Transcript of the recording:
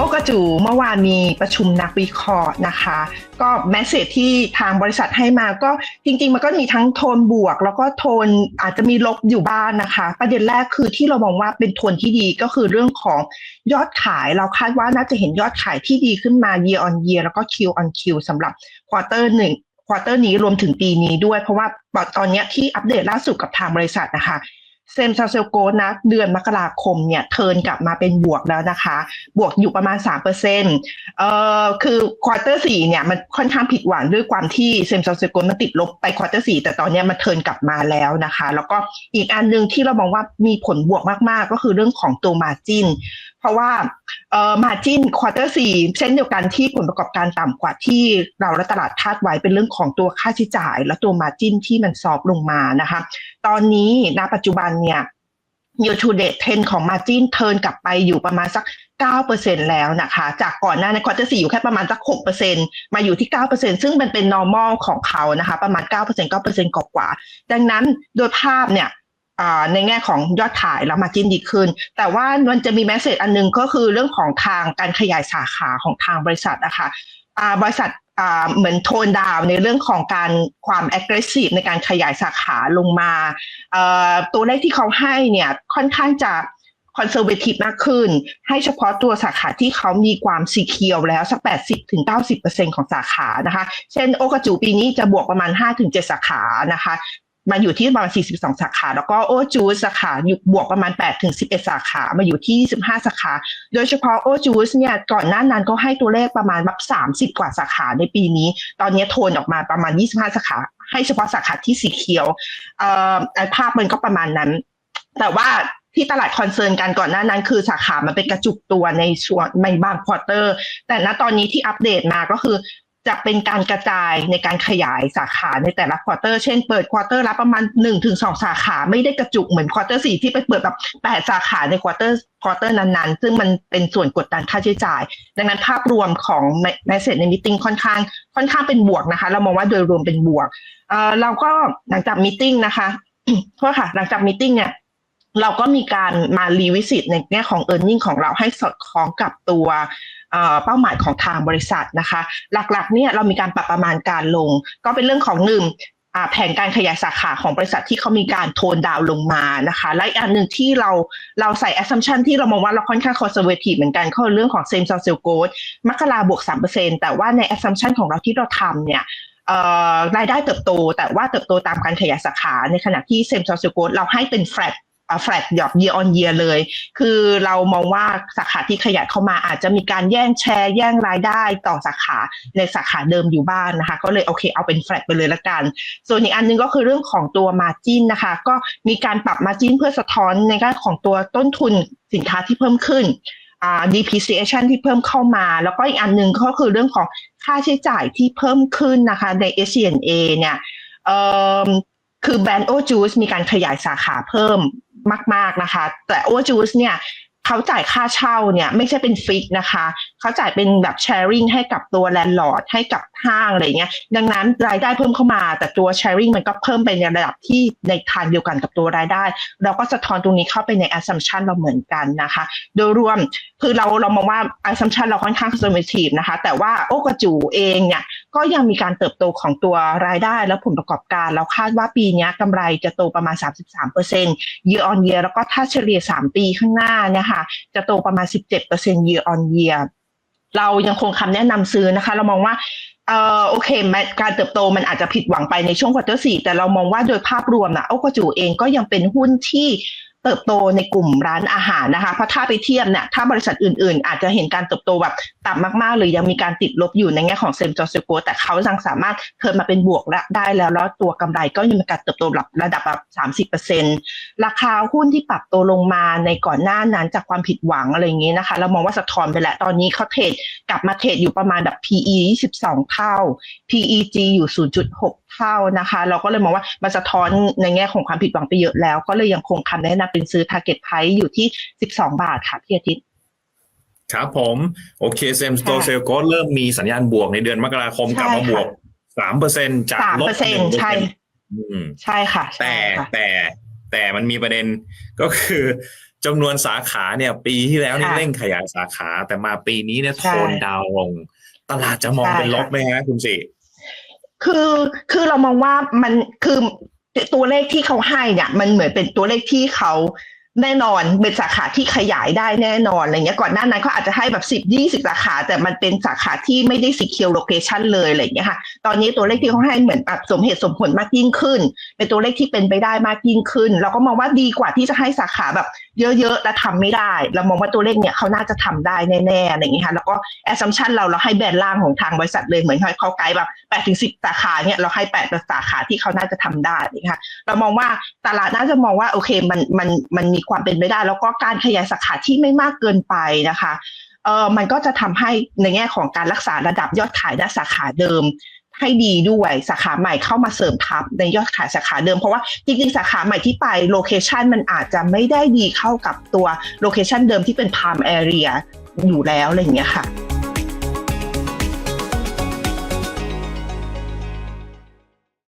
โอกระจูเมื่อวานมีประชุมนักวิเคราะห์นะคะ ก็แมสเซจที่ทางบริษัทให้มาก็จริง ๆ มันก็มีทั้งโทนบวก แล้วก็โทนอาจจะมีลบอยู่บ้างนะคะ ประเด็นแรกคือที่เรามองว่าเป็นโทนที่ดีก็คือเรื่องของยอดขายเราคาดว่าน่าจะเห็นยอดขายที่ดีขึ้นมา year on year แล้วก็ Q on Q สำหรับควอเตอร์หนึ่งควอเตอร์นี้รวมถึงปีนี้ด้วย เพราะว่าตอนนี้ที่อัปเดตล่าสุดกับทางบริษัทนะคะ เซมซาเซลโกนะเดือนมกราคมเนี่ยเทิร์นกลับมาเป็นบวกแล้วนะคะ บวกอยู่ประมาณ3%เอ่อคือควอเตอร์สี่เนี่ยมันค่อนข้างผิดหวังด้วยความที่เซมซาเซลโกมันติดลบไปควอเตอร์สี่แต่ตอนนี้มันเทิร์นกลับมาแล้วนะคะ แล้วก็อีกอันหนึ่งที่เรามองว่ามีผลบวกมากๆ ก็คือเรื่องของตัวมาจินเพราะว่าเอ่อมาจินควอเตอร์สี่เช่นเดียวกันที่ผลประกอบการต่ำกว่าที่เราและตลาดคาดไว้เป็นเรื่องของตัวค่าใช้จ่าย และตัวมาจินที่มันซอฟลงมานะคะตอนนี้ณปัจจุบันเนี่ย year to date 10ของ margin turn กลับไปอยู่ประมาณสัก 9%แล้วนะคะ จากก่อนหน้าในควอเตอร์สี่อยู่แค่ประมาณสัก 6%มาอยู่ที่ 9%ซึ่งมันเป็น normal ของเขานะคะ ประมาณ 9% 9%กว่าๆดังนั้นโดยภาพเนี่ยในแง่ของยอดขายแล้วมาจิ้นดีขึ้น แต่ว่ามันจะมีแมสเซจอันหนึงก็คือเรื่องของทางการขยายสาขาของทางบริษัทนะคะบริษัท เหมือนโทนดาวในเรื่องของการความ aggressive ในการขยายสาขาลงมาตัวเลขที่เขาให้เนี่ยค่อนข้างจะคอนเซอร์เวทีฟมากขึ้น ให้เฉพาะตัวสาขาที่เขามีความสีเขียวแล้ว สัก 80ถึง90ของสาขานะคะ เช่นโอกระจูปีนี้จะบวกประมาณ 5-7 สาขานะคะ มาอยู่ที่ประมาณ 42 สาขา แล้วก็โอจูสสาขาอยู่บวกประมาณ 8 ถึง 11 สาขา มาอยู่ที่ 25 สาขา โดยเฉพาะโอจูสเนี่ย ก่อนหน้านั้นก็ให้ตัวเลขประมาณแบบ 30 กว่าสาขาในปีนี้ ตอนนี้โทนออกมาประมาณ 25 สาขา ให้เฉพาะสาขาที่สีเขียว เอ่อภาพมันก็ประมาณนั้น แต่ว่าที่ตลาดคอนเซิร์นกันก่อนหน้านั้น คือสาขามันเป็นกระจุกตัวในช่วงในบางควอเตอร์ แต่ณตอนนี้ที่อัปเดตมาก็คือ จะเป็นการกระจายในการขยายสาขาในแต่ละควอเตอร์ เช่นเปิดควอเตอร์ละประมาณ1นถึงสสาขาไม่ได้กระจุกเหมือนควอเตอร์สี่ที่ไปเปิดแบบ8สาขาในควอเตอร์ควอเตอร์นั้นๆ ซึ่งมันเป็นส่วนกดดันค่าใช้จ่าย ดังนั้นภาพรวมของแมสเซจในมิ팅ค่อนข้างค่อนข้างเป็นบวกนะคะ เรามองว่าโดยรวมเป็นบวกเอ่อเราก็หลังจากมิ팅นะคะ โทษค่ะ หลังจากมิ팅เนี่ย เราก็มีการมารีวิสิตในแง่ของ e a r n i n g ของเราให้สอดคล้องกับตัว เป้าหมายของทางบริษัทนะคะ หลักๆเนี่ยเรามีการปรับประมาณการลง ก็เป็นเรื่องของหนึ่งแผนการขยายสาขาของบริษัทที่เขามีการโทนดาวลงมานะคะ และอีกอันหนึ่งที่เราเราใส่ assumption ที่เรามองว่าเราค่อนข้าง conservative เหมือนกันก็เรื่องของ same store sales growth มกราบวก 3%แต่ว่าใน assumption ของเราที่เราทำเนี่ยรายได้เติบโต แต่ว่าเติบโตตามการขยายสาขา ในขณะที่เซมซอร์ซิโกดเราให้เป็นแฟลต แฟลตหยอด year on year เลย คือเรามองว่าสาขาที่ขยายเข้ามาอาจจะมีการแย่งแชร์ แย่งรายได้ต่อสาขาในสาขาเดิมอยู่บ้านนะคะ ก็เลยโอเคเอาเป็นแฟลตไปเลยละกัน ส่วนอีกอันหนึงก็คือเรื่องของตัวมาจินนะคะ ก็มีการปรับมาจินเพื่อสะท้อนในด้านของตัวต้นทุนสินค้าที่เพิ่มขึ้นอ่า depreciation ที่เพิ่มเข้ามา แล้วก็อีกอันหนึ่งก็คือเรื่องของค่าใช้จ่ายที่เพิ่มขึ้นนะคะใน SG&A เนี่ยเอ่อคือแบรนด์โอจูสมีการขยายสาขาเพิ่ม มาก ๆนะคะ แต่โอจูสเนี่ยเขาจ่ายค่าเช่าเนี่ยไม่ใช่เป็นฟิกนะคะ เขาจ่ายเป็นแบบแชร์ริงให้กับตัวแลนด์ลอร์ดให้กับห้างอะไรเงี้ย ดังนั้นรายได้เพิ่มเข้ามา แต่ตัวแชร์ริงมันก็เพิ่มไปในระดับที่ในทางเดียวกันกับตัวรายได้ เราก็สะท้อนตรงนี้เข้าไปใน assumption เราเหมือนกันนะคะ โดยรวมคือเราเรามองว่า assumption เราค่อนข้าง conservative นะคะ แต่ว่าโอกระจูเองเนี่ย ก็ยังมีการเติบโตของตัวรายได้และผลประกอบการเราคาดว่าปีนี้กำไรจะโตประมาณ 33% year on year แล้วก็ถ้าเฉลี่ย 3 ปีข้างหน้านี่ยค่ะจะโตประมาณ 17% year on year เรายังคงคำแนะนำซื้อนะคะ เรามองว่าเออโอเคการเติบโตมันอาจจะผิดหวังไปในช่วงควอเตอร์สี่แต่เรามองว่าโดยภาพรวมนะโอกจูเองก็ยังเป็นหุ้นที่ เติบโตในกลุ่มร้านอาหารนะคะ เพราะถ้าไปเทียบเนี่ย ถ้าบริษัทอื่นๆ อาจจะเห็นการเติบโตแบบต่ำมากๆ หรือยังมีการติดลบอยู่ในแง่ของเซมจอสโกแต่เขายังสามารถเทินมาเป็นบวกได้แล้วแล้วตัวกำไรก็ยังมีการเติบโตแบบระดับแบบสามสิบเปอร์เซ็นราคาหุ้นที่ปรับตัวลงมาในก่อนหน้านั้นจากความผิดหวังอะไรอย่างนี้นะคะ เรามองว่าสะท้อนไปแล้ว ตอนนี้เขาเทรดกลับมาเทรดอยู่ประมาณแบบ PE 22 เท่า PEG อยู่ 0.6 เท่านะคะ เราก็เลยมองว่ามันสะท้อนในแง่ของความผิดหวังไปเยอะแล้ว ก็เลยยังคงคำแนะนำเป็นซื้อ target price อยู่ที่ 12 บาทค่ะพี่อาทิตย์ครับผมโอเคเซมสโตค่ะเซลก็เริ่มมีสัญญาณบวกในเดือนมกราคมใช่กลับมาค่ะบวกสามเปอร์เซ็นจากสามลบเปอร์เซ็นหนึ่งใช่อืมใช่ค่ะใช่แต่ค่ะแต่แต่มันมีประเด็นก็คือจำนวนสาขาเนี่ยปีที่แล้วนี่ค่ะเร่งขยายสาขา แต่มาปีนี้เนี่ยใช่โทนดาวน์ลง ตลาดจะมองใช่เป็นลบค่ะไหมฮะคุณสิ คือคือเรามองว่ามันคือตัวเลขที่เขาให้เนี่ยมันเหมือนเป็นตัวเลขที่เขา แน่นอนเป็นสาขาที่ขยายได้แน่นอนอะไรเงี้ยก่อนหน้านั้นเขาอาจจะให้แบบสิบยี่สิบสาขา แต่มันเป็นสาขาที่ไม่ได้สีเคียวโลเคชันเลยอะไรเงี้ยค่ะ ตอนนี้ตัวเลขที่เขาให้เหมือนแบบสมเหตุสมผลมากยิ่งขึ้น เป็นตัวเลขที่เป็นไปได้มากยิ่งขึ้น เราก็มองว่าดีกว่าที่จะให้สาขาแบบ เยอะๆและทำไม่ได้ เรามองว่าตัวเลขเนี่ยเขาน่าจะทำได้แน่ๆอะไรอย่างเงี้ยค่ะแล้วก็แอสซัมชันเราเราให้แบรนด์ล่างของทางบริษัทเลยเหมือนเขาเขาไกด์แบบแปดถึงสิบสาขาเนี่ยเราให้แปดสาขาที่เขาน่าจะทำได้นะคะเรามองว่าตลาดน่าจะมองว่าโอเคมันมันมันมีความเป็นไปได้ แล้วก็การขยายสาขาที่ไม่มากเกินไปนะคะเออมันก็จะทำให้ในแง่ของการรักษาระดับยอดขายในสาขาเดิมให้ดีด้วยสาขาใหม่เข้ามาเสริมทับในยอดขายสาขาเดิม เพราะว่าจริงๆ สาขาใหม่ที่ไปโลเคชันมันอาจจะไม่ได้ดีเข้ากับตัวโลเคชันเดิมที่เป็นพามแอเรียอยู่แล้วอะไรอย่างเงี้ยค่ะ